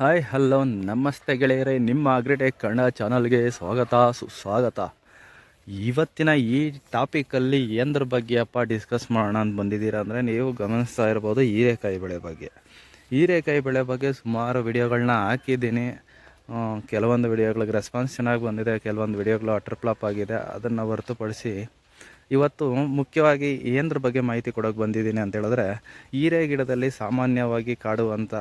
Hi hello ನಮಸ್ತೆ ಗೆಳೆಯರೇ. ನಿಮ್ಮ ಅಗ್ರಿಟೆಕ್ ಕನ್ನಡ ಚಾನಲ್ಗೆ ಸ್ವಾಗತ, ಸುಸ್ವಾಗತ. ಇವತ್ತಿನ ಈ ಟಾಪಿಕಲ್ಲಿ ಬಗ್ಗೆ ಅಪ್ಪ ಡಿಸ್ಕಸ್ ಮಾಡೋಣ ಅಂತ ಬಂದಿದ್ದೀರಾ ಅಂದರೆ ನೀವು ಗಮನಿಸ್ತಾ ಇರ್ಬೋದು ಹೀರೆಕಾಯಿ ಬೆಳೆ ಬಗ್ಗೆ. ಹೀರೆಕಾಯಿ ಬೆಳೆ ಬಗ್ಗೆ ಸುಮಾರು ವಿಡಿಯೋಗಳನ್ನ ಹಾಕಿದ್ದೀನಿ. ಕೆಲವೊಂದು ವಿಡಿಯೋಗಳಿಗೆ ರೆಸ್ಪಾನ್ಸ್ ಚೆನ್ನಾಗಿ ಬಂದಿದೆ, ಕೆಲವೊಂದು ವಿಡಿಯೋಗಳು ಅಟರ್ ಆಗಿದೆ, ಅದನ್ನು ಹೊರತುಪಡಿಸಿ ಇವತ್ತು ಮುಖ್ಯವಾಗಿ ಏನದ್ರ ಬಗ್ಗೆ ಮಾಹಿತಿ ಕೊಡೋಕೆ ಬಂದಿದ್ದೀನಿ ಅಂತ ಹೇಳಿದ್ರೆ, ಹೀರೆ ಗಿಡದಲ್ಲಿ ಸಾಮಾನ್ಯವಾಗಿ ಕಾಡುವಂಥ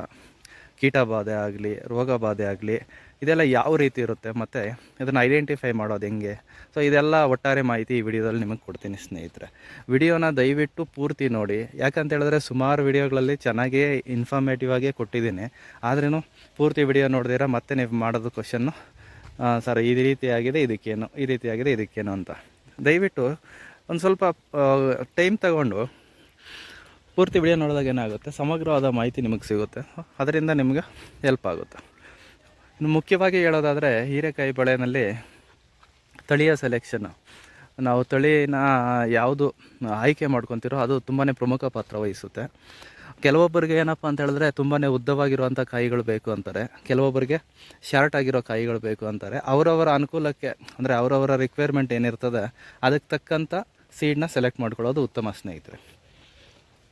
ಕೀಟ ಬಾಧೆ ಆಗಲಿ ರೋಗ ಬಾಧೆ ಆಗಲಿ, ಇದೆಲ್ಲ ಯಾವ ರೀತಿ ಇರುತ್ತೆ ಮತ್ತು ಇದನ್ನು ಐಡೆಂಟಿಫೈ ಮಾಡೋದು ಹೆಂಗೆ? ಸೊ ಇದೆಲ್ಲ ಒಟ್ಟಾರೆ ಮಾಹಿತಿ ಈ ವಿಡಿಯೋದಲ್ಲಿ ನಿಮಗೆ ಕೊಡ್ತೀನಿ ಸ್ನೇಹಿತರೆ. ವಿಡಿಯೋನ ದಯವಿಟ್ಟು ಪೂರ್ತಿ ನೋಡಿ. ಯಾಕಂತ ಹೇಳಿದ್ರೆ ಸುಮಾರು ವಿಡಿಯೋಗಳಲ್ಲಿ ಚೆನ್ನಾಗೇ ಇನ್ಫಾರ್ಮೇಟಿವ್ ಆಗಿ ಕೊಟ್ಟಿದ್ದೀನಿ. ಆದ್ರೂ ಪೂರ್ತಿ ವಿಡಿಯೋ ನೋಡಿದಿರ ಮತ್ತೆ ನೀವು ಮಾಡೋದು ಕ್ವಶನ್ನು ಸರ್, ಈ ರೀತಿ ಆಗಿದೆ ಇದಕ್ಕೇನು, ಈ ರೀತಿಯಾಗಿದೆ, ಇದಕ್ಕೇನು ಅಂತ. ದಯವಿಟ್ಟು ಒಂದು ಸ್ವಲ್ಪ ಟೈಮ್ ತಗೊಂಡು ಪೂರ್ತಿ ವಿಡಿಯೋ ನೋಡಿದಾಗ ಏನಾಗುತ್ತೆ? ಸಮಗ್ರವಾದ ಮಾಹಿತಿ ನಿಮಗೆ ಸಿಗುತ್ತೆ. ಅದರಿಂದ ನಿಮಗೆ ಹೆಲ್ಪ್ ಆಗುತ್ತೆ. ಇನ್ನು ಮುಖ್ಯವಾಗಿ ಹೇಳೋದಾದರೆ, ಹೀರೆಕಾಯಿ ಬೆಳೆಯಲ್ಲಿ ತಳಿಯ ಸೆಲೆಕ್ಷನ್ ನಾವು ತಳಿನ ಯಾವುದು ಆಯ್ಕೆ ಮಾಡ್ಕೊತಿರೋ ಅದು ತುಂಬಾ ಪ್ರಮುಖ ಪಾತ್ರ ವಹಿಸುತ್ತೆ. ಕೆಲವೊಬ್ಬರಿಗೆ ಏನಪ್ಪ ಅಂತ ಹೇಳಿದ್ರೆ ತುಂಬಾ ಉದ್ದವಾಗಿರುವಂಥ ಕಾಯಿಗಳು ಬೇಕು ಅಂತಾರೆ. ಕೆಲವೊಬ್ಬರಿಗೆ ಶಾರ್ಟ್ ಆಗಿರೋ ಕಾಯಿಗಳು ಬೇಕು ಅಂತಾರೆ. ಅವರವರ ಅನುಕೂಲಕ್ಕೆ, ಅಂದರೆ ಅವರವರ ರಿಕ್ವೈರ್ಮೆಂಟ್ ಏನಿರ್ತದೆ, ಅದಕ್ಕೆ ತಕ್ಕಂಥ ಸೀಡ್ನ ಸೆಲೆಕ್ಟ್ ಮಾಡ್ಕೊಳ್ಳೋದು ಉತ್ತಮ ಸ್ನೇಹಿತರೆ.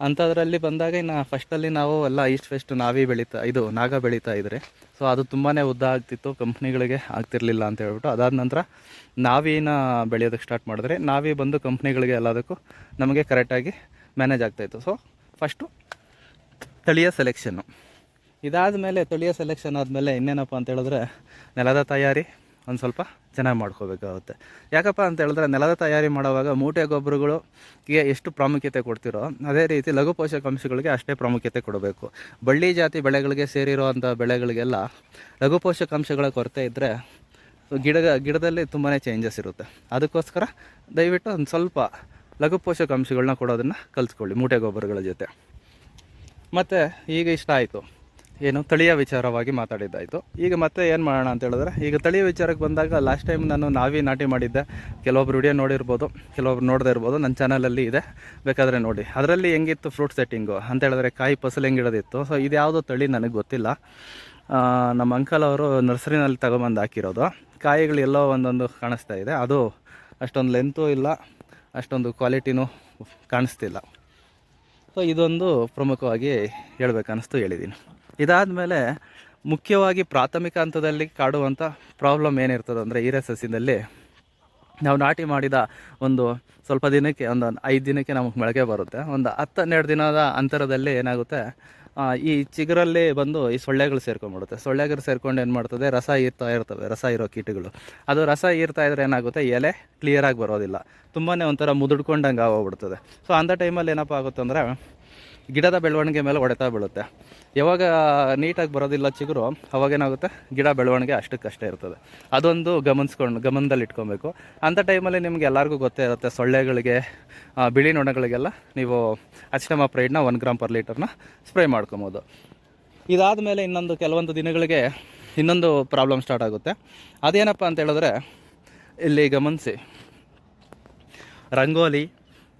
ಅಂಥದ್ರಲ್ಲಿ ಬಂದಾಗ ಇನ್ನು ಫಸ್ಟಲ್ಲಿ ನಾವು ಎಲ್ಲ ಈಸ್ಟ್ ಫೆಸ್ಟ್ ನಾವಿ ಬೆಳೀತಾ, ಇದು ನಾಗ ಬೆಳೀತಾ ಇದ್ರೆ. ಸೊ ಅದು ತುಂಬಾ ಉದ್ದ ಆಗ್ತಿತ್ತು ಕಂಪ್ನಿಗಳಿಗೆ ಆಗ್ತಿರ್ಲಿಲ್ಲ ಅಂತ ಹೇಳ್ಬಿಟ್ಟು. ಅದಾದ ನಂತರ ನಾವಿನ ಬೆಳೆಯೋದಕ್ಕೆ ಸ್ಟಾರ್ಟ್ ಮಾಡಿದ್ರೆ, ನಾವಿ ಬಂದು ಕಂಪ್ನಿಗಳಿಗೆ ಎಲ್ಲದಕ್ಕೂ ನಮಗೆ ಕರೆಕ್ಟಾಗಿ ಮ್ಯಾನೇಜ್ ಆಗ್ತಾಯಿತ್ತು ಸೊ ಫಸ್ಟು ತಳಿಯ ಸೆಲೆಕ್ಷನ್ನು ಇದಾದ ಮೇಲೆ ತಳಿಯ ಸೆಲೆಕ್ಷನ್ ಆದಮೇಲೆ ಇನ್ನೇನಪ್ಪ ಅಂತ ಹೇಳಿದ್ರೆ, ನೆಲದ ತಯಾರಿ ಒಂದು ಸ್ವಲ್ಪ ಚೆನ್ನಾಗಿ ಮಾಡ್ಕೋಬೇಕಾಗುತ್ತೆ. ಯಾಕಪ್ಪ ಅಂತ ಹೇಳಿದ್ರೆ ನೆಲದ ತಯಾರಿ ಮಾಡುವಾಗ ಮೂಟೆ ಗೊಬ್ಬರಗಳಿಗೆ ಎಷ್ಟು ಪ್ರಾಮುಖ್ಯತೆ ಕೊಡ್ತಿರೋ, ಅದೇ ರೀತಿ ಲಘು ಪೋಷಕಾಂಶಗಳಿಗೆ ಅಷ್ಟೇ ಪ್ರಾಮುಖ್ಯತೆ ಕೊಡಬೇಕು. ಬಳ್ಳಿ ಜಾತಿ ಬೆಳೆಗಳಿಗೆ ಸೇರಿರುವಂಥ ಬೆಳೆಗಳಿಗೆಲ್ಲ ಲಘು ಪೋಷಕಾಂಶಗಳ ಕೊರತೆ ಇದ್ದರೆ ಗಿಡ ಗಿಡದಲ್ಲಿ ತುಂಬಾ ಚೇಂಜಸ್ ಇರುತ್ತೆ. ಅದಕ್ಕೋಸ್ಕರ ದಯವಿಟ್ಟು ಒಂದು ಸ್ವಲ್ಪ ಲಘು ಪೋಷಕಾಂಶಗಳನ್ನ ಕೊಡೋದನ್ನು ಕಲಿಸ್ಕೊಳ್ಳಿ ಮೂಟೆ ಗೊಬ್ಬರಗಳ ಜೊತೆ. ಮತ್ತು ಈಗ ಇಷ್ಟ ಆಯಿತು. ಏನು ತಳಿಯ ವಿಚಾರವಾಗಿ ಮಾತಾಡಿದ್ದಾಯಿತು. ಈಗ ಮತ್ತೆ ಏನು ಮಾಡೋಣ ಅಂತ ಹೇಳಿದ್ರೆ, ಈಗ ತಳಿಯ ವಿಚಾರಕ್ಕೆ ಬಂದಾಗ ಲಾಸ್ಟ್ ಟೈಮ್ ನಾನು ನಾವಿ ನಾಟಿ ಮಾಡಿದ್ದೆ ಕೆಲವೊಬ್ರು ವಿಡಿಯೋ ನೋಡಿರ್ಬೋದು, ಕೆಲವೊಬ್ರು ನೋಡದೇ ಇರ್ಬೋದು ನನ್ನ ಚಾನಲಲ್ಲಿ ಇದೆ. ಬೇಕಾದರೆ ನೋಡಿ. ಅದರಲ್ಲಿ ಹೆಂಗಿತ್ತು ಫ್ರೂಟ್ ಸೆಟ್ಟಿಂಗು ಅಂತ ಹೇಳಿದ್ರೆ ಕಾಯಿ ಫಸಲು ಹೆಂಗಿಡೋದಿತ್ತು ಸೊ ಇದು ಯಾವುದೋ ತಳಿ ನನಗೆ ಗೊತ್ತಿಲ್ಲ. ನಮ್ಮ ಅಂಕಲ್ ಅವರು ನರ್ಸರಿನಲ್ಲಿ ತಗೊಂಬಂದು ಹಾಕಿರೋದು. ಕಾಯಿಗಳು ಎಲ್ಲೋ ಒಂದೊಂದು ಕಾಣಿಸ್ತಾ ಇದೆ. ಅದು ಅಷ್ಟೊಂದು ಲೆಂತೂ ಇಲ್ಲ, ಅಷ್ಟೊಂದು ಕ್ವಾಲಿಟಿನೂ ಕಾಣಿಸ್ತಿಲ್ಲ. ಸೊ ಇದೊಂದು ಪ್ರಮುಖವಾಗಿ ಹೇಳ್ಬೇಕನ್ನಿಸ್ತು ಹೇಳಿದ್ದೀನಿ ಇದಾದಮೇಲೆ ಮುಖ್ಯವಾಗಿ ಪ್ರಾಥಮಿಕ ಹಂತದಲ್ಲಿ ಕಾಡುವಂಥ ಪ್ರಾಬ್ಲಮ್ ಏನಿರ್ತದೆ ಅಂದರೆ ಹೀರೆ ಸಸ್ಯದಲ್ಲಿ ನಾವು ನಾಟಿ ಮಾಡಿದ ಒಂದು ಸ್ವಲ್ಪ ದಿನಕ್ಕೆ, ಒಂದು ಐದು ದಿನಕ್ಕೆ ನಮಗೆ ಮೊಳಕೆ ಬರುತ್ತೆ. ಒಂದು ಹತ್ತು ಹನ್ನೆರಡು ದಿನದ ಅಂತರದಲ್ಲಿ ಏನಾಗುತ್ತೆ ಈ ಚಿಗುರಲ್ಲಿ ಬಂದು ಈ ಸೊಳ್ಳೆಗಳು ಸೇರ್ಕೊಂಡ್ಬಿಡುತ್ತೆ. ಸೊಳ್ಳೆಗಳು ಸೇರ್ಕೊಂಡು ಏನು ಮಾಡ್ತದೆ, ರಸ ಈರ್ತಾ ಇರ್ತವೆ, ರಸ ಇರೋ ಕೀಟಗಳು. ಅದು ರಸ ಇರ್ತಾ ಇದ್ರೆ ಏನಾಗುತ್ತೆ, ಎಲೆ ಕ್ಲಿಯರಾಗಿ ಬರೋದಿಲ್ಲ. ತುಂಬಾ ಒಂಥರ ಮುದುಡ್ಕೊಂಡಂಗೆ ಆಗೋಗ್ಬಿಡ್ತದೆ. ಸೊ ಅಂಥ ಟೈಮಲ್ಲಿ ಏನಪ್ಪ ಆಗುತ್ತೆ ಅಂದರೆ ಗಿಡದ ಬೆಳವಣಿಗೆ ಮೇಲೆ ಹೊಡೆತ ಬೀಳುತ್ತೆ. ಯಾವಾಗ ನೀಟಾಗಿ ಬರೋದಿಲ್ಲ ಚಿಗುರು, ಅವಾಗೇನಾಗುತ್ತೆ? ಗಿಡ ಬೆಳವಣಿಗೆ ಅಷ್ಟಕ್ಕಷ್ಟೇ ಇರ್ತದೆ. ಅದೊಂದು ಗಮನಿಸ್ಕೊಂಡು ಗಮನದಲ್ಲಿ ಇಟ್ಕೊಬೇಕು ಅಂಥ ಟೈಮಲ್ಲಿ ನಿಮ್ಗೆ ಎಲ್ಲರಿಗೂ ಗೊತ್ತೇ ಇರುತ್ತೆ, ಸೊಳ್ಳೆಗಳಿಗೆ ಬಿಳಿ ನೊಣಗಳಿಗೆಲ್ಲ ನೀವು ಅಚ್ಚಮ ಪ್ರೈಡ್ನ ಒನ್ ಗ್ರಾಮ್ ಪರ್ ಲೀಟರ್ನ ಸ್ಪ್ರೇ ಮಾಡ್ಕೊಬೋದು. ಇದಾದ ಮೇಲೆ ಇನ್ನೊಂದು ಕೆಲವೊಂದು ದಿನಗಳಿಗೆ ಇನ್ನೊಂದು ಪ್ರಾಬ್ಲಮ್ ಸ್ಟಾರ್ಟ್ ಆಗುತ್ತೆ. ಅದೇನಪ್ಪ ಅಂತ ಹೇಳಿದ್ರೆ, ಇಲ್ಲಿ ಗಮನಿಸಿ. ರಂಗೋಲಿ,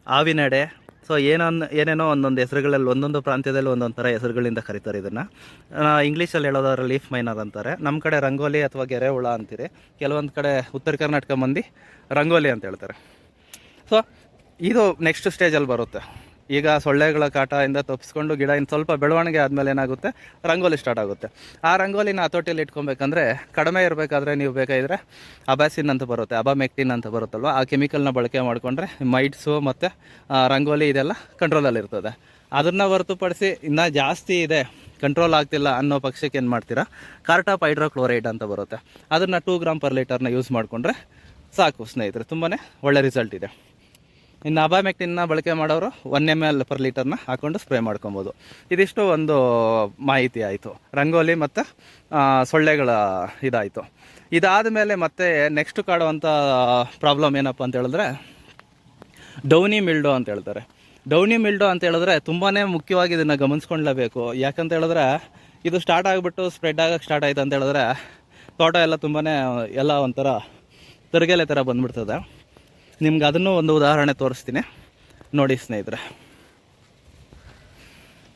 ಆವಿನಡೆ ಸೊ ಏನೊಂದು ಏನೇನೋ ಒಂದೊಂದು ಹೆಸರುಗಳಲ್ಲಿ, ಒಂದೊಂದು ಪ್ರಾಂತ್ಯದಲ್ಲಿ ಒಂದೊಂದು ಥರ ಹೆಸರುಗಳಿಂದ ಕರೀತಾರೆ ಇದನ್ನು. ಇಂಗ್ಲೀಷಲ್ಲಿ ಹೇಳೋದಾದ್ರೆ ಲೀಫ್ ಮೈನರ್ ಅಂತಾರೆ. ನಮ್ಮ ಕಡೆ ರಂಗೋಲಿ ಅಥವಾ ಗೆರೆ ಹುಳ ಅಂತೀರಿ. ಕೆಲವೊಂದು ಕಡೆ ಉತ್ತರ ಕರ್ನಾಟಕ ಮಂದಿ ರಂಗೋಲಿ ಅಂತ ಹೇಳ್ತಾರೆ. ಸೊ ಇದು ನೆಕ್ಸ್ಟ್ ಸ್ಟೇಜಲ್ಲಿ ಬರುತ್ತೆ. ಈಗ ಸೊಳ್ಳೆಗಳ ಕಾಟದಿಂದ ತಪ್ಪಿಸ್ಕೊಂಡು ಗಿಡ ಇನ್ನು ಸ್ವಲ್ಪ ಬೆಳವಣಿಗೆ ಆದಮೇಲೆ ಏನಾಗುತ್ತೆ? ರಂಗೋಲಿ ಸ್ಟಾರ್ಟ್ ಆಗುತ್ತೆ. ಆ ರಂಗೋಲಿನ ಹತೋಟಿಯಲ್ಲಿ ಇಟ್ಕೊಬೇಕಂದ್ರೆ ಕಡಿಮೆ ಇರಬೇಕಾದ್ರೆ ನೀವು ಬೇಕಾಗಿದ್ರೆ ಅಬಾಸಿನ್ ಅಂತ ಬರುತ್ತೆ, ಅಬಾಮೆಕ್ಟಿನ್ ಅಂತ ಬರುತ್ತಲ್ವ? ಆ ಕೆಮಿಕಲ್ನ ಬಳಕೆ ಮಾಡಿಕೊಂಡ್ರೆ ಮೈಟ್ಸು ಮತ್ತು ರಂಗೋಲಿ ಇದೆಲ್ಲ ಕಂಟ್ರೋಲಲ್ಲಿ ಇರ್ತದೆ. ಅದನ್ನು ಹೊರತುಪಡಿಸಿ ಇನ್ನೂ ಜಾಸ್ತಿ ಇದೆ ಕಂಟ್ರೋಲ್ ಆಗ್ತಿಲ್ಲ ಅನ್ನೋ ಪಕ್ಷಕ್ಕೆ ಏನು ಮಾಡ್ತೀರಾ? ಕಾರ್ಟಾಪ್ ಹೈಡ್ರೋಕ್ಲೋರೈಡ್ ಅಂತ ಬರುತ್ತೆ. ಅದನ್ನು ಟೂ ಗ್ರಾಮ್ ಪರ್ ಲೀಟರ್ನ ಯೂಸ್ ಮಾಡಿಕೊಂಡ್ರೆ ಸಾಕು ಸ್ನೇಹಿತರೆ ತುಂಬಾ ಒಳ್ಳೆ ರಿಸಲ್ಟ್ ಇದೆ. ಇನ್ನು ಅಬಾಮೆಕ್ಟಿನ್ನ ಬಳಕೆ ಮಾಡೋರು ಒನ್ ಎಂ ಎಲ್ ಪರ್ ಲೀಟರ್ನ ಹಾಕೊಂಡು ಸ್ಪ್ರೇ ಮಾಡ್ಕೊಬೋದು. ಇದಿಷ್ಟು ಒಂದು ಮಾಹಿತಿ ಆಯಿತು. ರಂಗೋಲಿ ಮತ್ತು ಸೊಳ್ಳೆಗಳ ಇದಾಯಿತು. ಇದಾದ ಮೇಲೆ ಮತ್ತೆ ನೆಕ್ಸ್ಟ್ ಕಾಡುವಂಥ ಪ್ರಾಬ್ಲಮ್ ಏನಪ್ಪ ಅಂತ ಹೇಳಿದ್ರೆ, ಡೌನಿ ಮಿಲ್ಡೋ ಅಂತ ಹೇಳ್ತಾರೆ. ಡೌನಿ ಮಿಲ್ಡೋ ಅಂತ ಹೇಳಿದ್ರೆ ತುಂಬಾ ಮುಖ್ಯವಾಗಿ ಇದನ್ನು ಗಮನಿಸ್ಕೊಳ್ಳೇಬೇಕು ಯಾಕಂತ ಹೇಳಿದ್ರೆ, ಇದು ಸ್ಟಾರ್ಟ್ ಆಗಿಬಿಟ್ಟು ಸ್ಪ್ರೆಡ್ ಆಗೋಕ್ಕೆ ಸ್ಟಾರ್ಟ್ ಆಯ್ತು ಅಂತ ಹೇಳಿದ್ರೆ, ತೋಟ ಎಲ್ಲ ತುಂಬಾ ಎಲ್ಲ ಒಂಥರ ತರಗೆಲೆ ಥರ ಬಂದ್ಬಿಡ್ತದೆ. ನಿಮ್ಗೆ ಅದನ್ನು ಒಂದು ಉದಾಹರಣೆ ತೋರಿಸ್ತೀನಿ. ನೋಡಿ ಸ್ನೇಹಿತರೆ.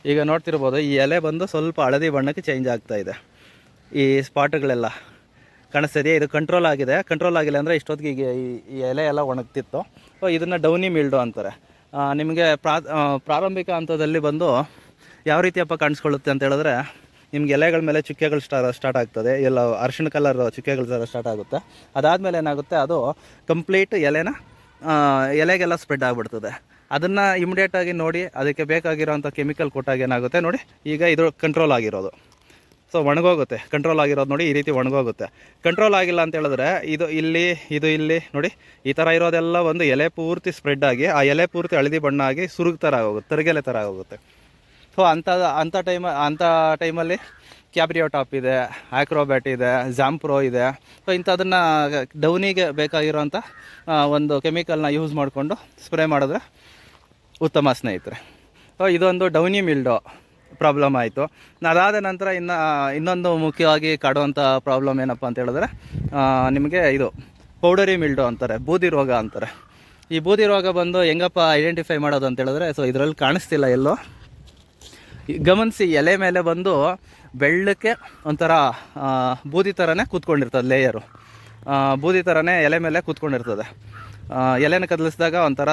ಈಗ ನೋಡ್ತಿರ್ಬೋದು, ಈ ಎಲೆ ಬಂದು ಸ್ವಲ್ಪ ಹಳದಿ ಬಣ್ಣಕ್ಕೆ ಚೇಂಜ್ ಆಗ್ತಾ ಇದೆ. ಈ ಸ್ಪಾಟ್ಗಳೆಲ್ಲ ಕಾಣಿಸ್ತಿದೆಯಾ ಇದು. ಕಂಟ್ರೋಲ್ ಆಗಿದೆ. ಕಂಟ್ರೋಲ್ ಆಗಿಲ್ಲ ಅಂದರೆ ಇಷ್ಟೊತ್ತಿಗೆ ಈಗ ಈ- ಎಲೆ ಎಲ್ಲ ಒಣಗ್ತಿತ್ತು. ಇದನ್ನು ಡೌನಿ ಮಿಲ್ಡು ಅಂತಾರೆ. ನಿಮಗೆ ಪ್ರಾ ಪ್ರಾರಂಭಿಕ ಹಂತದಲ್ಲಿ ಬಂದು ಯಾವ ರೀತಿಯಪ್ಪ ಕಾಣಿಸ್ಕೊಳ್ಳುತ್ತೆ ಅಂತ ಹೇಳಿದ್ರೆ, ನಿಮ್ಗೆ ಎಲೆಗಳ ಮೇಲೆ ಚುಕ್ಕೆಗಳು ಸ್ಟಾ ಸ್ಟಾರ್ಟ್ ಆಗ್ತದೆ. ಎಲ್ಲ ಅರಿಶಿಣ ಕಲರ್ ಚುಕ್ಕೆಗಳು ಸ್ಟಾರ್ಟ್ ಆಗುತ್ತೆ. ಅದಾದಮೇಲೆ ಏನಾಗುತ್ತೆ, ಅದು ಕಂಪ್ಲೀಟ್ ಎಲೆನ ಎಲೆಗೆಲ್ಲ ಸ್ಪ್ರೆಡ್ ಆಗಿಬಿಡ್ತದೆ. ಅದನ್ನು ಇಮಿಡಿಯೇಟಾಗಿ ನೋಡಿ, ಅದಕ್ಕೆ ಬೇಕಾಗಿರೋಂಥ ಕೆಮಿಕಲ್ ಕೊಟ್ಟಾಗ ಏನಾಗುತ್ತೆ ನೋಡಿ, ಈಗ ಇದು ಕಂಟ್ರೋಲ್ ಆಗಿರೋದು. ಸೊ ಒಣಗೋಗುತ್ತೆ. ಕಂಟ್ರೋಲ್ ಆಗಿರೋದು ನೋಡಿ, ಈ ರೀತಿ ಒಣಗೋಗುತ್ತೆ. ಕಂಟ್ರೋಲ್ ಆಗಿಲ್ಲ ಅಂತ ಹೇಳಿದ್ರೆ, ಇದು ಇಲ್ಲಿ ಇದು ಇಲ್ಲಿ ನೋಡಿ, ಈ ಥರ ಇರೋದೆಲ್ಲ ಒಂದು ಎಲೆ ಪೂರ್ತಿ ಸ್ಪ್ರೆಡ್ ಆಗಿ, ಆ ಎಲೆ ಪೂರ್ತಿ ಹಳದಿ ಬಣ್ಣ ಆಗಿ ಸುರುಗ್ ಥರ ಆಗೋಗುತ್ತೆ ತರಗೆಲೆ ಥರ ಆಗೋಗುತ್ತೆ ಸೊ ಅಂಥ ಅಂಥ ಟೈಮ್ ಅಂಥ ಟೈಮಲ್ಲಿ ಕ್ಯಾಬ್ರಿಯೋ ಟಾಪ್ ಇದೆ, ಆಕ್ರೋಬ್ಯಾಟ್ ಇದೆ, ಜಾಂಪ್ರೋ ಇದೆ. ಸೊ ಇಂಥದನ್ನು ಡೌನಿಗೆ ಬೇಕಾಗಿರೋಂಥ ಒಂದು ಕೆಮಿಕಲ್ನ ಯೂಸ್ ಮಾಡಿಕೊಂಡು ಸ್ಪ್ರೇ ಮಾಡಿದ್ರೆ ಉತ್ತಮ ಸ್ನೇಹಿತರೆ. ಸೊ ಇದೊಂದು ಡೌನಿ ಮಿಲ್ಡೋ ಪ್ರಾಬ್ಲಮ್ ಆಯಿತು. ಅದಾದ ನಂತರ ಇನ್ನು ಇನ್ನೊಂದು ಮುಖ್ಯವಾಗಿ ಕಾಡುವಂಥ ಪ್ರಾಬ್ಲಮ್ ಏನಪ್ಪ ಅಂತ ಹೇಳಿದ್ರೆ ನಿಮಗೆ ಇದು ಪೌಡರಿ ಮಿಲ್ಡೋ ಅಂತಾರೆ, ಬೂದಿ ರೋಗ ಅಂತಾರೆ. ಈ ಬೂದಿ ರೋಗ ಬಂದು ಹೆಂಗಪ್ಪ ಐಡೆಂಟಿಫೈ ಮಾಡೋದು ಅಂತ ಹೇಳಿದ್ರೆ ಸೊ ಇದರಲ್ಲಿ ಕಾಣಿಸ್ತಿಲ್ಲ ಎಲ್ಲೋ. ಗಮನಿಸಿ, ಎಲೆ ಮೇಲೆ ಬಂದು ಬೆಳ್ಳಕ್ಕೆ ಒಂಥರ ಬೂದಿ ಥರನೇ ಕೂತ್ಕೊಂಡಿರ್ತದೆ ಲೇಯರು ಬೂದಿ ಥರನೇ ಎಲೆ ಮೇಲೆ ಕೂತ್ಕೊಂಡಿರ್ತದೆ. ಎಲೆನ ಕದಲಿಸಿದಾಗ ಒಂಥರ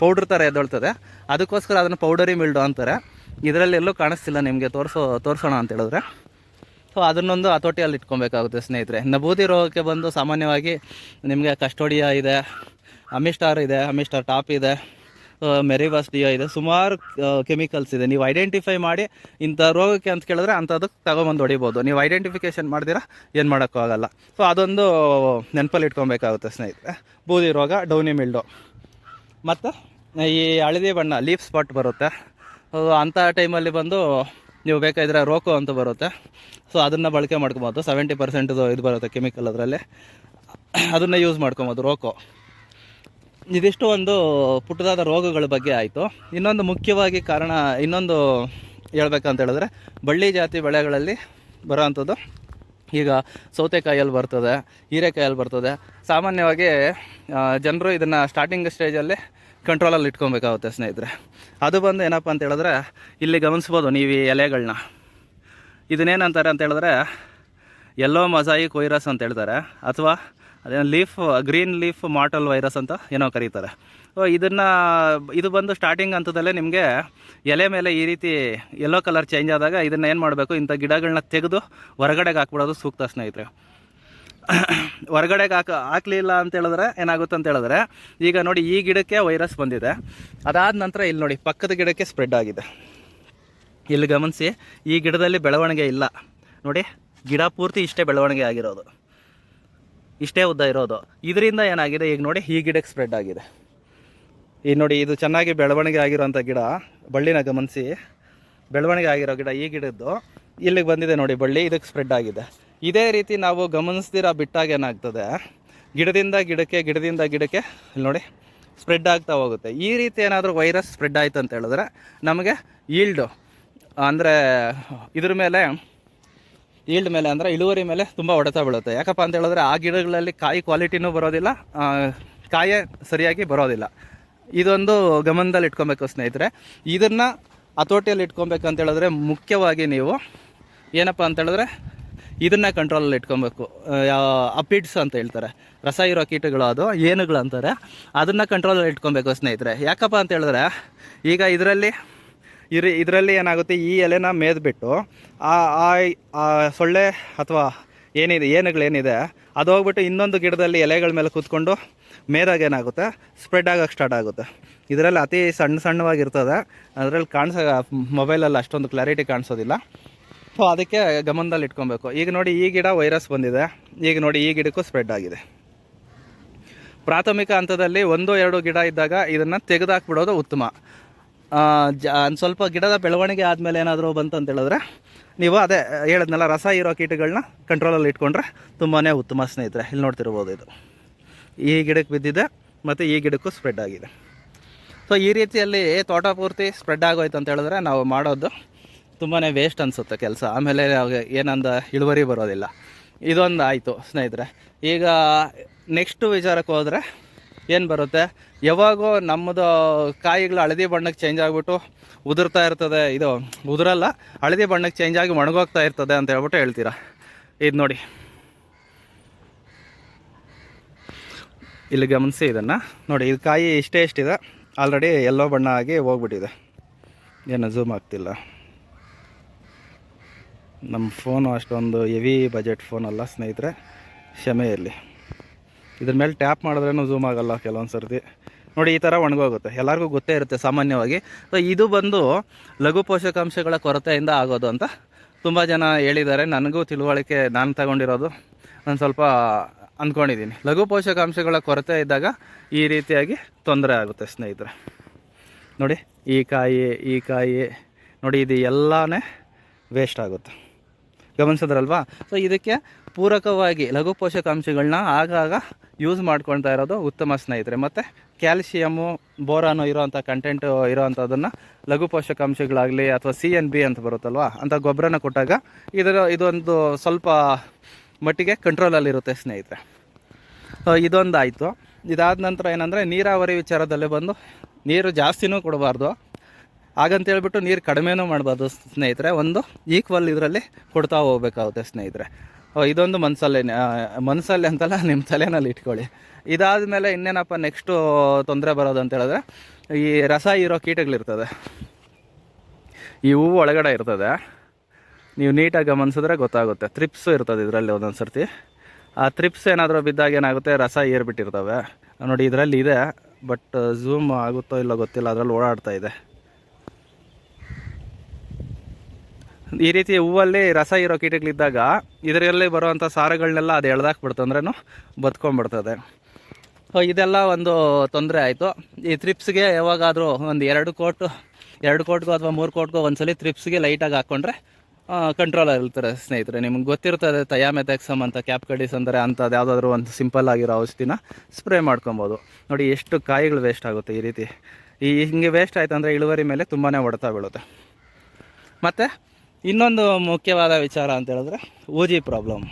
ಪೌಡ್ರ್ ಥರ ಎದ್ದೊಳ್ತದೆ. ಅದಕ್ಕೋಸ್ಕರ ಅದನ್ನು ಪೌಡರಿ ಮಿಲ್ಡು ಅಂತಾರೆ. ಇದರಲ್ಲಿ ಎಲ್ಲೂ ಕಾಣಿಸ್ತಿಲ್ಲ ನಿಮಗೆ, ತೋರಿಸೋ, ತೋರಿಸೋಣ ಅಂತ ಹೇಳಿದ್ರೆ. ಸೊ ಅದನ್ನೊಂದು ಹತೋಟಿಯಲ್ಲಿ ಇಟ್ಕೊಬೇಕಾಗುತ್ತೆ ಸ್ನೇಹಿತರೆ. ಇನ್ನು ಬೂದಿ ರೋಗಕ್ಕೆ ಬಂದು ಸಾಮಾನ್ಯವಾಗಿ ನಿಮಗೆ ಕಸ್ಟೋಡಿಯಾ ಇದೆ, ಅಮಿಸ್ಟಾರ್ ಇದೆ, ಅಮಿಸ್ಟಾರ್ ಟಾಪ್ ಇದೆ. ಮೆರಿವಾಸ್ ಡಿಯೋ ಇದೆ. ಸುಮಾರು ಕೆಮಿಕಲ್ಸ್ ಇದೆ. ನೀವು ಐಡೆಂಟಿಫೈ ಮಾಡಿ ಇಂಥ ರೋಗಕ್ಕೆ ಅಂತ ಕೇಳಿದ್ರೆ ಅಂಥದಕ್ಕೆ ತಗೊಂಬಂದು ಹೊಡಿಬೋದು. ನೀವು ಐಡೆಂಟಿಫಿಕೇಷನ್ ಮಾಡಿದಿರಾ, ಏನು ಮಾಡೋಕ್ಕೂ ಆಗಲ್ಲ. ಸೊ ಅದೊಂದು ನೆನಪಲ್ಲಿ ಇಟ್ಕೊಬೇಕಾಗುತ್ತೆ ಸ್ನೇಹಿತರೆ. ಬೂದಿ ರೋಗ, ಡೌನಿ ಮಿಲ್ಡು. ಮತ್ತು, ಈ ಹಳದಿ ಬಣ್ಣ ಲೀಫ್ ಸ್ಪಾಟ್ ಬರುತ್ತೆ. ಅಂಥ ಟೈಮಲ್ಲಿ ಬಂದು ನೀವು ಬೇಕಾದರೆ ರೋಕೋ ಅಂತ ಬರುತ್ತೆ. ಸೊ ಅದನ್ನು ಬಳಕೆ ಮಾಡ್ಕೊಬೋದು. ಸೆವೆಂಟಿ ಪರ್ಸೆಂಟ್ದು ಇದು ಬರುತ್ತೆ ಕೆಮಿಕಲ್ ಅದರಲ್ಲಿ. ಅದನ್ನು ಯೂಸ್ ಮಾಡ್ಕೊಬೋದು ರೋಕೋ. ಇದಿಷ್ಟು ಒಂದು ಪುಟ್ಟದಾದ ರೋಗಗಳ ಬಗ್ಗೆ ಆಯಿತು. ಇನ್ನೊಂದು ಮುಖ್ಯವಾಗಿ ಕಾರಣ, ಇನ್ನೊಂದು ಹೇಳ್ಬೇಕಂತ ಹೇಳಿದ್ರೆ ಬಳ್ಳಿ ಜಾತಿ ಬೆಳೆಗಳಲ್ಲಿ ಬರೋವಂಥದ್ದು ಈಗ ಸೌತೆಕಾಯಲ್ಲಿ ಬರ್ತದೆ, ಹೀರೆಕಾಯಲ್ಲಿ ಬರ್ತದೆ. ಸಾಮಾನ್ಯವಾಗಿ ಜನರು ಇದನ್ನು ಸ್ಟಾರ್ಟಿಂಗ್ ಸ್ಟೇಜಲ್ಲಿ ಕಂಟ್ರೋಲಲ್ಲಿ ಇಟ್ಕೊಬೇಕಾಗುತ್ತೆ ಸ್ನೇಹಿತರೆ. ಅದು ಬಂದು ಏನಪ್ಪ ಅಂತ ಹೇಳಿದ್ರೆ, ಇಲ್ಲಿ ಗಮನಿಸ್ಬೋದು ನೀವು ಈ ಎಲೆಗಳನ್ನ ಇದನ್ನೇನಂತಾರೆ ಅಂತ ಹೇಳಿದ್ರೆ ಎಲ್ಲೋ ಮಜಾಯಿ ವೈರಸ್ ಅಂತ ಹೇಳ್ತಾರೆ. ಅಥವಾ ಅದೇನು leaf, green leaf mottle virus ಅಂತ ಏನೋ ಕರೀತಾರೆ. ಇದನ್ನು, ಇದು ಬಂದು ಸ್ಟಾರ್ಟಿಂಗ್ ಹಂತದಲ್ಲೇ ನಿಮಗೆ ಎಲೆ ಮೇಲೆ ಈ ರೀತಿ ಯೆಲ್ಲೋ ಕಲರ್ ಚೇಂಜ್ ಆದಾಗ ಇದನ್ನು ಏನು ಮಾಡಬೇಕು? ಇಂಥ ಗಿಡಗಳನ್ನ ತೆಗೆದು ಹೊರಗಡೆಗೆ ಹಾಕ್ಬಿಡೋದು ಸೂಕ್ತ ಸ್ನೇಹಿತರೆ. ಹೊರಗಡೆಗೆ ಹಾಕ, ಹಾಕ್ಲಿಲ್ಲ ಅಂತ ಹೇಳಿದ್ರೆ ಏನಾಗುತ್ತೆ ಅಂತ ಹೇಳಿದ್ರೆ, ಈಗ ನೋಡಿ ಈ ಗಿಡಕ್ಕೆ ವೈರಸ್ ಬಂದಿದೆ. ಅದಾದ ನಂತರ ಇಲ್ಲಿ ನೋಡಿ, ಪಕ್ಕದ ಗಿಡಕ್ಕೆ ಸ್ಪ್ರೆಡ್ ಆಗಿದೆ. ಇಲ್ಲಿ ಗಮನಿಸಿ, ಈ ಗಿಡದಲ್ಲಿ ಬೆಳವಣಿಗೆ ಇಲ್ಲ. ನೋಡಿ, ಗಿಡ ಪೂರ್ತಿ ಇಷ್ಟೇ ಬೆಳವಣಿಗೆ ಆಗಿರೋದು. ಇಷ್ಟೇ ಉದ್ದ ಇರೋದು. ಇದರಿಂದ ಏನಾಗಿದೆ? ಈಗ ನೋಡಿ, ಈ ಗಿಡಕ್ಕೆ ಸ್ಪ್ರೆಡ್ ಆಗಿದೆ. ಈಗ ನೋಡಿ, ಇದು ಚೆನ್ನಾಗಿ ಬೆಳವಣಿಗೆ ಆಗಿರೋಂಥ ಗಿಡ, ಬಳ್ಳಿನ ಗಮನಿಸಿ. ಬೆಳವಣಿಗೆ ಆಗಿರೋ ಗಿಡ ಈ ಗಿಡದ್ದು. ಇಲ್ಲಿಗೆ ಬಂದಿದೆ ನೋಡಿ ಬಳ್ಳಿ, ಇದಕ್ಕೆ ಸ್ಪ್ರೆಡ್ ಆಗಿದೆ. ಇದೇ ರೀತಿ ನಾವು ಗಮನಿಸ್ದಿರ ಬಿಟ್ಟಾಗ ಏನಾಗ್ತದೆ? ಗಿಡದಿಂದ ಗಿಡಕ್ಕೆ ಗಿಡದಿಂದ ಗಿಡಕ್ಕೆ ಇಲ್ಲಿ ನೋಡಿ ಸ್ಪ್ರೆಡ್ ಆಗ್ತಾ ಹೋಗುತ್ತೆ. ಈ ರೀತಿ ಏನಾದರೂ ವೈರಸ್ ಸ್ಪ್ರೆಡ್ ಆಯ್ತು ಅಂತ ಹೇಳಿದ್ರೆ ನಮಗೆ ಈಲ್ಡು ಅಂದರೆ ಇದ್ರ ಮೇಲೆ ಈಲ್ಡ್ ಮೇಲೆ ಅಂದರೆ ಇಳುವರಿ ಮೇಲೆ ತುಂಬ ಹೊಡೆತ ಬೀಳುತ್ತೆ. ಯಾಕಪ್ಪ ಅಂತ ಹೇಳಿದ್ರೆ ಆ ಗಿಡಗಳಲ್ಲಿ ಕಾಯಿ ಕ್ವಾಲಿಟಿನೂ ಬರೋದಿಲ್ಲ ಕಾಯೇ ಸರಿಯಾಗಿ ಬರೋದಿಲ್ಲ. ಇದೊಂದು ಗಮನದಲ್ಲಿ ಇಟ್ಕೊಬೇಕು ಸ್ನೇಹಿತರೆ. ಇದನ್ನು ಹತೋಟಿಯಲ್ಲಿ ಇಟ್ಕೊಬೇಕು ಅಂತ ಹೇಳಿದ್ರೆ ಮುಖ್ಯವಾಗಿ ನೀವು ಏನಪ್ಪ ಅಂತ ಹೇಳಿದ್ರೆ ಇದನ್ನ ಕಂಟ್ರೋಲಲ್ಲಿ ಇಟ್ಕೊಬೇಕು. ಅಪಿಡ್ಸ್ ಅಂತ ಹೇಳ್ತಾರೆ. ರಸ ಇರೋ ಕೀಟಗಳು ಅದು, ಏನುಗಳು ಅಂತಾರೆ, ಅದನ್ನು ಕಂಟ್ರೋಲಲ್ಲಿ ಇಟ್ಕೊಬೇಕು ಸ್ನೇಹಿತರೆ. ಯಾಕಪ್ಪ ಅಂತ ಹೇಳಿದ್ರೆ ಈಗ ಇದರಲ್ಲಿ ಇರಿ ಇದರಲ್ಲಿ ಏನಾಗುತ್ತೆ, ಈ ಎಲೆನ ಮೇದ್ಬಿಟ್ಟು ಆ, ಆ- ಸೊಳ್ಳೆ ಅಥವಾ ಏನಿದೆ ಏನುಗಳೇನಿದೆ ಅದು ಹೋಗ್ಬಿಟ್ಟು ಇನ್ನೊಂದು ಗಿಡದಲ್ಲಿ ಎಲೆಗಳ ಮೇಲೆ ಕೂತ್ಕೊಂಡು ಮೇದಾಗ ಏನಾಗುತ್ತೆ ಸ್ಪ್ರೆಡ್ ಆಗೋಕ್ಕೆ ಸ್ಟಾರ್ಟ್ ಆಗುತ್ತೆ. ಇದರಲ್ಲಿ ಅತಿ ಸಣ್ಣ ಸಣ್ಣವಾಗಿರ್ತದೆ. ಅದರಲ್ಲಿ ಕಾಣಿಸ ಮೊಬೈಲಲ್ಲಿ ಅಷ್ಟೊಂದು ಕ್ಲಾರಿಟಿ ಕಾಣಿಸೋದಿಲ್ಲ. ಸೊ ಅದಕ್ಕೆ ಗಮನದಲ್ಲಿ ಇಟ್ಕೊಬೇಕು. ಈಗ ನೋಡಿ, ಈ ಗಿಡ ವೈರಸ್ ಬಂದಿದೆ. ಈಗ ನೋಡಿ, ಈ ಗಿಡಕ್ಕೂ ಸ್ಪ್ರೆಡ್ ಆಗಿದೆ. ಪ್ರಾಥಮಿಕ ಹಂತದಲ್ಲಿ ಒಂದು, ಎರಡು ಗಿಡ ಇದ್ದಾಗ ಇದನ್ನು ತೆಗೆದಾಕ್ಬಿಡೋದು ಉತ್ತಮ. ಒಂದ್ ಸ್ವಲ್ಪ ಗಿಡದ ಬೆಳವಣಿಗೆ ಆದಮೇಲೆ ಏನಾದರೂ ಬಂತು ಅಂತ ಹೇಳಿದ್ರೆ, ನೀವು ಅದೇ ಹೇಳಿದ್ನಲ್ಲ, ರಸ ಇರೋ ಕೀಟಗಳನ್ನ ಕಂಟ್ರೋಲಲ್ಲಿ ಇಟ್ಕೊಂಡ್ರೆ ತುಂಬಾ ಉತ್ತಮ ಸ್ನೇಹಿತರೆ. ಇಲ್ಲಿ ನೋಡ್ತಿರ್ಬೋದು ಇದು. ಈ ಗಿಡಕ್ಕೆ ಬಿದ್ದಿದೆ ಮತ್ತು ಈ ಗಿಡಕ್ಕೂ ಸ್ಪ್ರೆಡ್ ಆಗಿದೆ. ಸೊ ಈ ರೀತಿಯಲ್ಲಿ ತೋಟ ಪೂರ್ತಿ ಸ್ಪ್ರೆಡ್ ಆಗೋಯ್ತು ಅಂತ ಹೇಳಿದ್ರೆ ನಾವು ಮಾಡೋದು ತುಂಬಾ ವೇಸ್ಟ್ ಅನಿಸುತ್ತೆ ಕೆಲಸ. ಆಮೇಲೆ ಏನಂದ ಇಳುವರಿ ಬರೋದಿಲ್ಲ. ಇದೊಂದು ಆಯಿತು ಸ್ನೇಹಿತರೆ. ಈಗ ನೆಕ್ಸ್ಟು ವಿಚಾರಕ್ಕೆ ಹೋದರೆ ಏನು ಬರುತ್ತೆ? ಯಾವಾಗೋ ನಮ್ಮದು ಕಾಯಿಗಳು ಹಳದಿ ಬಣ್ಣಕ್ಕೆ ಚೇಂಜ್ ಆಗಿಬಿಟ್ಟು ಉದುರ್ತಾ ಇರ್ತದೆ. ಇದು ಉದುರಲ್ಲ, ಹಳದಿ ಬಣ್ಣಕ್ಕೆ ಚೇಂಜ್ ಆಗಿ ಒಣಗೋಗ್ತಾ ಇರ್ತದೆ ಅಂತ ಹೇಳ್ಬಿಟ್ಟು ಹೇಳ್ತೀರಾ? ಇದು ನೋಡಿ. ಇಲ್ಲಿ ಗಮನಿಸಿ ಇದನ್ನು. ನೋಡಿ, ಇದು ಕಾಯಿ ಇಷ್ಟೇ ಇಷ್ಟಿದೆ. ಆಲ್ರೆಡಿ ಎಲ್ಲೋ ಬಣ್ಣ ಆಗಿ ಹೋಗ್ಬಿಟ್ಟಿದೆ. ಏನು ಝೂಮ್ ಆಗ್ತಿಲ್ಲ. ನಮ್ಮ ಫೋನು ಅಷ್ಟೊಂದು ಹೆವಿ ಬಜೆಟ್ ಫೋನಲ್ಲ ಸ್ನೇಹಿತರೆ. ಕ್ಷಮೆ ಇದ್ರ ಮೇಲೆ ಟ್ಯಾಪ್ ಮಾಡಿದ್ರೂ ಝೂಮ್ ಆಗಲ್ಲ ಕೆಲವೊಂದು ಸರ್ತಿ ನೋಡಿ, ಈ ಥರ ಒಣಗೋಗುತ್ತೆ. ಎಲ್ಲರಿಗೂ ಗೊತ್ತೇ ಇರುತ್ತೆ ಸಾಮಾನ್ಯವಾಗಿ. ಸೊ ಇದು ಬಂದು ಲಘು ಪೋಷಕಾಂಶಗಳ ಕೊರತೆಯಿಂದ ಆಗೋದು ಅಂತ ತುಂಬ ಜನ ಹೇಳಿದ್ದಾರೆ. ನನಗೂ ತಿಳುವಳಿಕೆ ನಾನು ತಗೊಂಡಿರೋದು. ನಾನು ಸ್ವಲ್ಪ ಅಂದ್ಕೊಂಡಿದ್ದೀನಿ. ಲಘು ಪೋಷಕಾಂಶಗಳ ಕೊರತೆ ಇದ್ದಾಗ ಈ ರೀತಿಯಾಗಿ ತೊಂದರೆ ಆಗುತ್ತೆ ಸ್ನೇಹಿತರೆ. ನೋಡಿ, ಈ ಕಾಯಿ ಈ ಕಾಯಿ, ನೋಡಿ, ಇದು ಎಲ್ಲನೇ ವೇಸ್ಟ್ ಆಗುತ್ತೆ. ಗಮನಿಸಿದ್ರಲ್ವಾ? ಸೊ ಇದಕ್ಕೆ ಪೂರಕವಾಗಿ ಲಘು ಪೋಷಕಾಂಶಗಳನ್ನ ಆಗಾಗ ಯೂಸ್ ಮಾಡ್ಕೊಳ್ತಾ ಇರೋದು ಉತ್ತಮ ಸ್ನೇಹಿತರೆ. ಮತ್ತು ಕ್ಯಾಲ್ಶಿಯಮ್ಮು ಬೋರಾನು ಇರೋವಂಥ ಕಂಟೆಂಟು ಇರೋವಂಥದ್ದನ್ನು ಲಘು ಪೋಷಕಾಂಶಗಳಾಗಲಿ ಅಥವಾ ಸಿ ಎನ್ ಬಿ ಅಂತ ಬರುತ್ತಲ್ವಾ ಅಂಥ ಗೊಬ್ಬರನ ಕೊಟ್ಟಾಗ ಇದರ ಇದೊಂದು ಸ್ವಲ್ಪ ಮಟ್ಟಿಗೆ ಕಂಟ್ರೋಲಲ್ಲಿರುತ್ತೆ ಸ್ನೇಹಿತರೆ. ಇದೊಂದು ಆಯಿತು ಇದಾದ ನಂತರ ಏನಂದರೆ ನೀರಾವರಿ ವಿಚಾರದಲ್ಲಿ ಬಂದು ನೀರು ಜಾಸ್ತಿನೂ ಕೊಡಬಾರ್ದು. ಹಾಗಂತ ಹೇಳ್ಬಿಟ್ಟು ನೀರು ಕಡಿಮೆನೂ ಮಾಡಬಾರ್ದು ಸ್ನೇಹಿತರೆ. ಒಂದು ಈಕ್ವಲ್ ಇದರಲ್ಲಿ ಕೊಡ್ತಾ ಹೋಗ್ಬೇಕಾಗುತ್ತೆ ಸ್ನೇಹಿತರೆ. ಇದೊಂದು ಮನಸ್ಸಲ್ಲೇ ಮನಸ್ಸಲ್ಲಿ ಅಂತಲ್ಲ ನಿಮ್ಮ ತಲೆನಲ್ಲಿ ಇಟ್ಕೊಳ್ಳಿ. ಇದಾದ ಮೇಲೆ ಇನ್ನೇನಪ್ಪ ನೆಕ್ಸ್ಟು ತೊಂದರೆ ಬರೋದು ಅಂತ ಹೇಳಿದ್ರೆ, ಈ ರಸ ಇರೋ ಕೀಟಗಳಿರ್ತದೆ. ಈ ಹೂವು ಒಳಗಡೆ ಇರ್ತದೆ. ನೀವು ನೀಟಾಗಿ ಗಮನಿಸಿದ್ರೆ ಗೊತ್ತಾಗುತ್ತೆ. ತ್ರಿಪ್ಸು ಇರ್ತದೆ ಇದರಲ್ಲಿ ಒಂದೊಂದು ಸರ್ತಿ ಆ ತ್ರಿಪ್ಸ್ ಏನಾದರೂ ಬಿದ್ದಾಗ ಏನಾಗುತ್ತೆ? ರಸ ಏರ್ಬಿಟ್ಟಿರ್ತವೆ. ನೋಡಿ, ಇದರಲ್ಲಿ ಇದೆ ಬಟ್ ಝೂಮ್ ಆಗುತ್ತೋ ಇಲ್ಲೋ ಗೊತ್ತಿಲ್ಲ, ಅದರಲ್ಲಿ ಓಡಾಡ್ತಾ ಇದೆ. ಈ ರೀತಿ ಹೂವಲ್ಲಿ ರಸ ಇರೋ ಕೀಟಗಳಿದ್ದಾಗ ಇದರಲ್ಲಿ ಬರುವಂಥ ಸಾರಗಳನ್ನೆಲ್ಲ ಅದು ಎಳ್ದಾಕ್ಬಿಡ್ತು ಅಂದ್ರೂ ಸೊ, ಇದೆಲ್ಲ ಒಂದು ತೊಂದರೆ ಆಯಿತು. ಈ ತ್ರಿಪ್ಸ್ಗೆ ಯಾವಾಗಾದರೂ ಒಂದು ಎರಡು ಕೋಟು, ಎರಡು ಕೋಟ್ಗೋ ಅಥವಾ ಮೂರು ಕೋಟ್ಗೋ ಒಂದ್ಸಲಿ ತ್ರಿಪ್ಸ್ಗೆ ಲೈಟಾಗಿ ಹಾಕ್ಕೊಂಡ್ರೆ ಕಂಟ್ರೋಲ್ ಆಗಿರ್ತಾರೆ ಸ್ನೇಹಿತರೆ. ನಿಮ್ಗೆ ಗೊತ್ತಿರ್ತದೆ ತಯಾಮೆಥೆಕ್ಸಮ್ ಅಂತ ಕ್ಯಾಪ್ ಕಡಿಸ್ ಅಂದರೆ ಅಂಥದ್ದು ಯಾವುದಾದ್ರೂ ಒಂದು ಸಿಂಪಲ್ ಆಗಿರೋ ಔಷಧಿನ ಸ್ಪ್ರೇ ಮಾಡ್ಕೊಬೋದು. ನೋಡಿ, ಎಷ್ಟು ಕಾಯಿಗಳು ವೇಸ್ಟ್ ಆಗುತ್ತೆ ಈ ರೀತಿ. ಈ ಹಿಂಗೆ ವೇಸ್ಟ್ ಆಯಿತು ಅಂದರೆ ಇಳುವರಿ ಮೇಲೆ ತುಂಬಾ ಹೊಡೆತ ಬೀಳುತ್ತೆ. ಮತ್ತು ಇನ್ನೊಂದು ಮುಖ್ಯವಾದ ವಿಚಾರ ಅಂತ ಹೇಳಿದ್ರೆ ಊಜಿ ಪ್ರಾಬ್ಲಮ್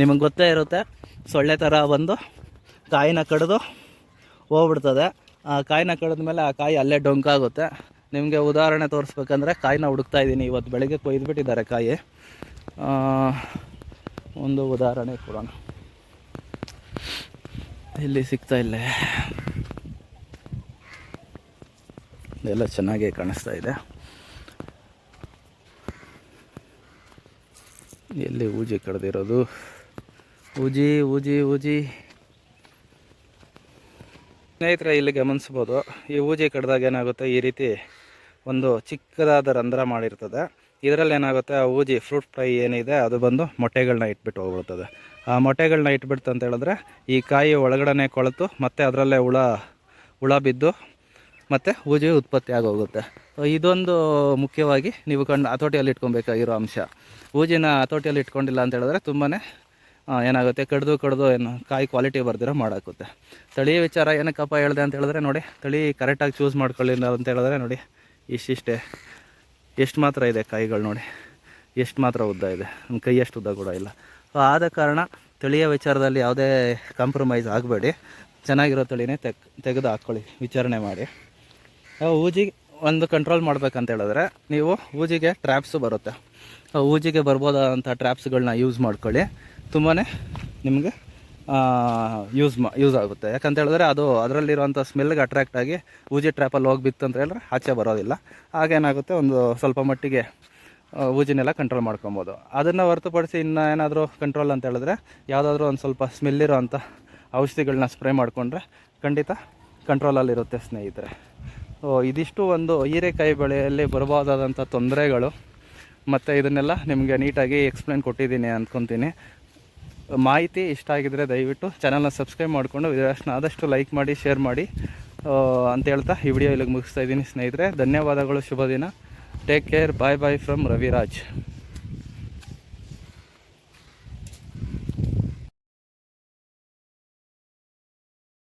ನಿಮಗೆ ಗೊತ್ತೇ ಇರುತ್ತೆ, ಸೊಳ್ಳೆ ಥರ ಬಂದು ಕಾಯಿನ ಕಡಿದು ಹೋಗ್ಬಿಡ್ತದೆ. ಆ ಕಾಯಿನ ಕಡಿದ ಮೇಲೆ ಆ ಕಾಯಿ ಅಲ್ಲೇ ಡೊಂಕಾಗುತ್ತೆ. ನಿಮಗೆ ಉದಾಹರಣೆ ತೋರಿಸ್ಬೇಕಂದ್ರೆ ಕಾಯಿನ ಹುಡುಕ್ತಾ ಇದ್ದೀನಿ, ಇವತ್ತು ಬೆಳಗ್ಗೆ ಕೊಯ್ದುಬಿಟ್ಟಿದ್ದಾರೆ ಕಾಯಿ. ಒಂದು ಉದಾಹರಣೆ ಕೊಡೋಣ. ಇಲ್ಲಿ ಸಿಗ್ತಾ ಇಲ್ಲ. ಎಲ್ಲ ಚೆನ್ನಾಗೇ ಕಾಣಿಸ್ತಾ ಇದೆ. ಎಲ್ಲಿ ಊಜಿ ಕಡ್ದಿರೋದು? ಊಜಿ ಊಜಿ ಊಜಿ. ಸ್ನೇಹಿತರೆ, ಇಲ್ಲಿ ಗಮನಿಸ್ಬೋದು, ಈ ಊಜಿ ಕಡ್ದಾಗ ಏನಾಗುತ್ತೆ? ಈ ರೀತಿ ಒಂದು ಚಿಕ್ಕದಾದ ರಂಧ್ರ ಮಾಡಿರ್ತದೆ. ಇದರಲ್ಲಿ ಏನಾಗುತ್ತೆ? ಆ ಊಜಿ ಫ್ರೂಟ್ ಫ್ರೈ ಏನಿದೆ, ಅದು ಬಂದು ಮೊಟ್ಟೆಗಳನ್ನ ಇಟ್ಬಿಟ್ಟು ಹೋಗ್ಬಿಡ್ತದೆ. ಆ ಮೊಟ್ಟೆಗಳನ್ನ ಇಟ್ಬಿಡ್ತು ಅಂತ ಹೇಳಿದ್ರೆ, ಈ ಕಾಯಿ ಒಳಗಡೆ ಕೊಳೆತು, ಮತ್ತೆ ಅದರಲ್ಲೇ ಹುಳ ಹುಳ ಬಿದ್ದು ಮತ್ತು ಊಜಿ ಉತ್ಪತ್ತಿ ಆಗೋಗುತ್ತೆ. ಇದೊಂದು ಮುಖ್ಯವಾಗಿ ನೀವು ಕಂಡು ಹತೋಟಿಯಲ್ಲಿ ಇಟ್ಕೊಬೇಕಾಗಿರೋ ಅಂಶ. ಊಜಿನ ಹತೋಟಿಯಲ್ಲಿ ಇಟ್ಕೊಂಡಿಲ್ಲ ಅಂತ ಹೇಳಿದ್ರೆ ತುಂಬಾ ಏನಾಗುತ್ತೆ? ಕಡ್ದು ಕಡ್ದು ಏನು ಕಾಯಿ ಕ್ವಾಲಿಟಿ ಬರ್ದಿರೋ ಮಾಡಾಕುತ್ತೆ. ತಳಿ ವಿಚಾರ ಏನಕ್ಕಪ್ಪ ಹೇಳಿದೆ ಅಂತ ಹೇಳಿದ್ರೆ ನೋಡಿ, ತಳಿ ಕರೆಕ್ಟಾಗಿ ಚೂಸ್ ಮಾಡ್ಕೊಳ್ಳಿಲ್ಲ ಅಂತ ಹೇಳಿದ್ರೆ ನೋಡಿ ಇಷ್ಟಿಷ್ಟೇ ಎಷ್ಟು ಮಾತ್ರ ಇದೆ ಕಾಯಿಗಳು ನೋಡಿ. ಎಷ್ಟು ಮಾತ್ರ ಉದ್ದ ಇದೆ. ನಮ್ಮ ಕೈಯಷ್ಟು ಉದ್ದ ಕೂಡ ಇಲ್ಲ. ಸೊ, ಆದ ಕಾರಣ ತಳಿಯ ವಿಚಾರದಲ್ಲಿ ಯಾವುದೇ ಕಾಂಪ್ರಮೈಸ್ ಆಗಬೇಡಿ. ಚೆನ್ನಾಗಿರೋ ತಳಿನೇ ತೆಗ್, ತೆಗೆದು ಹಾಕ್ಕೊಳ್ಳಿ. ವಿಚಾರಣೆ ಮಾಡಿ. ಊಜಿಗೆ ಒಂದು ಕಂಟ್ರೋಲ್ ಮಾಡ್ಬೇಕಂತ ಹೇಳಿದ್ರೆ ನೀವು ಊಜಿಗೆ ಟ್ರ್ಯಾಪ್ಸು ಬರುತ್ತೆ. ಊಜಿಗೆ ಬರ್ಬೋದಾದಂಥ ಟ್ರ್ಯಾಪ್ಸ್ಗಳನ್ನ ಯೂಸ್ ಮಾಡ್ಕೊಳ್ಳಿ. ತುಂಬಾ ನಿಮಗೆ ಯೂಸ್ ಮಾ ಯೂಸ್ ಆಗುತ್ತೆ. ಯಾಕಂತ ಹೇಳಿದ್ರೆ ಅದು ಅದರಲ್ಲಿರುವಂಥ ಸ್ಮೆಲ್ಗೆ ಅಟ್ರಾಕ್ಟ್ ಆಗಿ ಊಜಿ ಟ್ರ್ಯಾಪಲ್ಲಿ ಹೋಗಿ ಬಿತ್ತು ಅಂತ ಹೇಳಿದ್ರೆ ಆಚೆ ಬರೋದಿಲ್ಲ. ಆಗೇನಾಗುತ್ತೆ ಒಂದು ಸ್ವಲ್ಪ ಮಟ್ಟಿಗೆ ಊಜಿನೆಲ್ಲ ಕಂಟ್ರೋಲ್ ಮಾಡ್ಕೊಬೋದು. ಅದನ್ನು ಹೊರತುಪಡಿಸಿ ಇನ್ನು ಏನಾದರೂ ಕಂಟ್ರೋಲ್ ಅಂತ ಹೇಳಿದ್ರೆ ಯಾವುದಾದ್ರೂ ಒಂದು ಸ್ವಲ್ಪ ಸ್ಮೆಲ್ ಇರೋವಂಥ ಔಷಧಿಗಳನ್ನ ಸ್ಪ್ರೇ ಮಾಡಿಕೊಂಡ್ರೆ ಖಂಡಿತ ಕಂಟ್ರೋಲಲ್ಲಿರುತ್ತೆ ಸ್ನೇಹಿತರೆ. ಇದಿಷ್ಟು ಒಂದು ಹೀರೆಕಾಯಿ ಬೆಳೆಯಲ್ಲಿ ಬರಬಹುದಾದಂಥ ತೊಂದರೆಗಳು. ಮತ್ತು ಇದನ್ನೆಲ್ಲ ನಿಮಗೆ ನೀಟಾಗಿ ಎಕ್ಸ್ಪ್ಲೇನ್ ಕೊಟ್ಟಿದ್ದೀನಿ ಅಂದ್ಕೊತೀನಿ. ಮಾಹಿತಿ ಇಷ್ಟ ಆಗಿದ್ರೆ ದಯವಿಟ್ಟು ಚಾನಲ್ನ ಸಬ್ಸ್ಕ್ರೈಬ್ ಮಾಡಿಕೊಂಡು ಇದರಷ್ಟು ಆದಷ್ಟು ಲೈಕ್ ಮಾಡಿ ಶೇರ್ ಮಾಡಿ. ಅಂತ ಹೇಳ್ತಾ ಈ ವಿಡಿಯೋ ಇಲ್ಲಿಗೆ ಮುಗಿಸ್ತಾ ಇದ್ದೀನಿ ಸ್ನೇಹಿತರೆ. ಧನ್ಯವಾದಗಳು, ಶುಭ ದಿನ. Take care bye bye from Raviraj